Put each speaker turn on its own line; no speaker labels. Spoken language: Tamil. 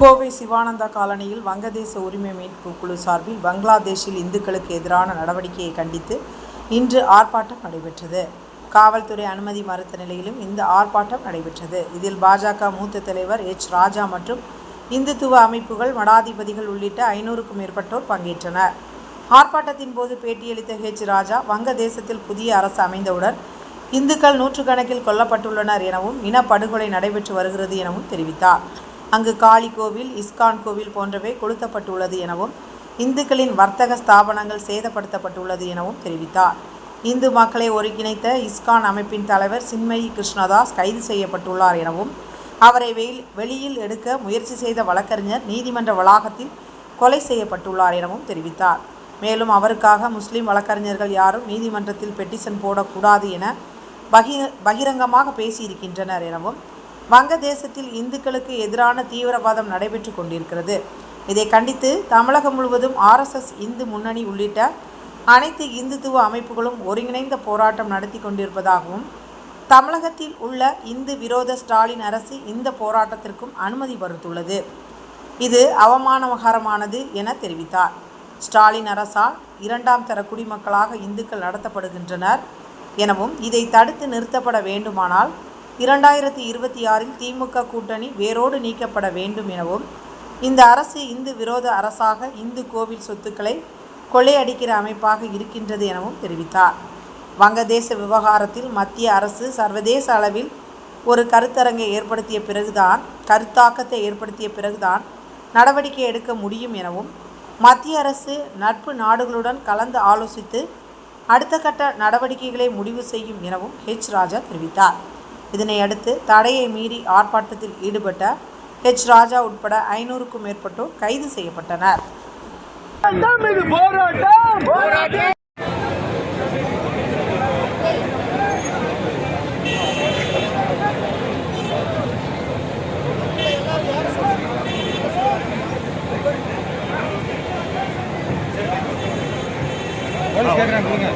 கோவை சிவானந்தா காலனியில் வங்கதேச உரிமை மீட்பு குழு சார்பில் பங்களாதேஷில் இந்துக்களுக்கு எதிரான நடவடிக்கையை கண்டித்து இன்று ஆர்ப்பாட்டம் நடைபெற்றது. காவல்துறை அனுமதி மறுத்த நிலையிலும் இந்த ஆர்ப்பாட்டம் நடைபெற்றது. இதில் பாஜக மூத்த தலைவர் எச். ராஜா மற்றும் இந்துத்துவ அமைப்புகள் மடாதிபதிகள் உள்ளிட்ட ஐநூறுக்கும் மேற்பட்டோர் பங்கேற்றனர். ஆர்ப்பாட்டத்தின் போது பேட்டியளித்த ஹெச் ராஜா வங்கதேசத்தில் புதிய அரசு அமைந்தவுடன் இந்துக்கள் நூற்றுக்கணக்கில் கொல்லப்பட்டுள்ளனர் எனவும் இனப்படுகொலை நடைபெற்று வருகிறது எனவும் தெரிவித்தார். அங்கு காளி கோவில் இஸ்கான் கோவில் போன்றவை கொளுத்தப்பட்டுள்ளது எனவும் இந்துக்களின் வர்த்தக ஸ்தாபனங்கள் சேதப்படுத்தப்பட்டுள்ளது எனவும் தெரிவித்தார். இந்து மக்களை ஒருங்கிணைத்த இஸ்கான் அமைப்பின் தலைவர் சின்மயி கிருஷ்ணதாஸ் கைது செய்யப்பட்டுள்ளார் எனவும் அவரை வெயில் வெளியில் எடுக்க முயற்சி செய்த வழக்கறிஞர் நீதிமன்ற வளாகத்தில் கொலை செய்யப்பட்டுள்ளார் எனவும் தெரிவித்தார். மேலும் அவருக்காக முஸ்லிம் வழக்கறிஞர்கள் யாரும் நீதிமன்றத்தில் பெட்டிஷன் போடக்கூடாது என பகி பகிரங்கமாக பேசியிருக்கின்றனர் எனவும் வங்கதேசத்தில் இந்துக்களுக்கு எதிரான தீவிரவாதம் நடைபெற்று கொண்டிருக்கிறது. இதை கண்டித்து தமிழகம் முழுவதும் ஆர்எஸ்எஸ் இந்து முன்னணி உள்ளிட்ட அனைத்து இந்துத்துவ அமைப்புகளும் ஒருங்கிணைந்த போராட்டம் நடத்தி கொண்டிருப்பதாகவும் தமிழகத்தில் உள்ள இந்து விரோத ஸ்டாலின் அரசு இந்த போராட்டத்திற்கும் அனுமதி மறுத்துள்ளது. இது அவமானகரமானது என தெரிவித்தார். ஸ்டாலின் அரசால் இரண்டாம் தர குடிமக்களாக இந்துக்கள் நடத்தப்படுகின்றனர் எனவும் இதை தடுத்து நிறுத்தப்பட வேண்டுமானால் இரண்டாயிரத்தி இருபத்தி ஆறில் திமுக கூட்டணி வேரோடு நீக்கப்பட வேண்டும் எனவும் இந்த அரசு இந்து விரோத அரசாக இந்து கோவில் சொத்துக்களை கொள்ளையடிக்கிற அமைப்பாக இருக்கின்றது எனவும் தெரிவித்தார். வங்கதேச விவகாரத்தில் மத்திய அரசு சர்வதேச அளவில் ஒரு கருத்தரங்கை ஏற்படுத்திய பிறகுதான் கருத்தாக்கத்தை ஏற்படுத்திய பிறகுதான் நடவடிக்கை எடுக்க முடியும் எனவும் மத்திய அரசு நட்பு நாடுகளுடன் கலந்து ஆலோசித்து அடுத்த கட்ட நடவடிக்கைகளை முடிவு செய்யும் எனவும் ஹெச் ராஜா தெரிவித்தார். இதனையடுத்து தடையை மீறி ஆர்ப்பாட்டத்தில் ஈடுபட்ட ஹெச் ராஜா உட்பட ஐநூறுக்கும் மேற்பட்டோர் கைது செய்யப்பட்டனர்.
போராட்டம் போராட்டம்
கேட்குறாங்க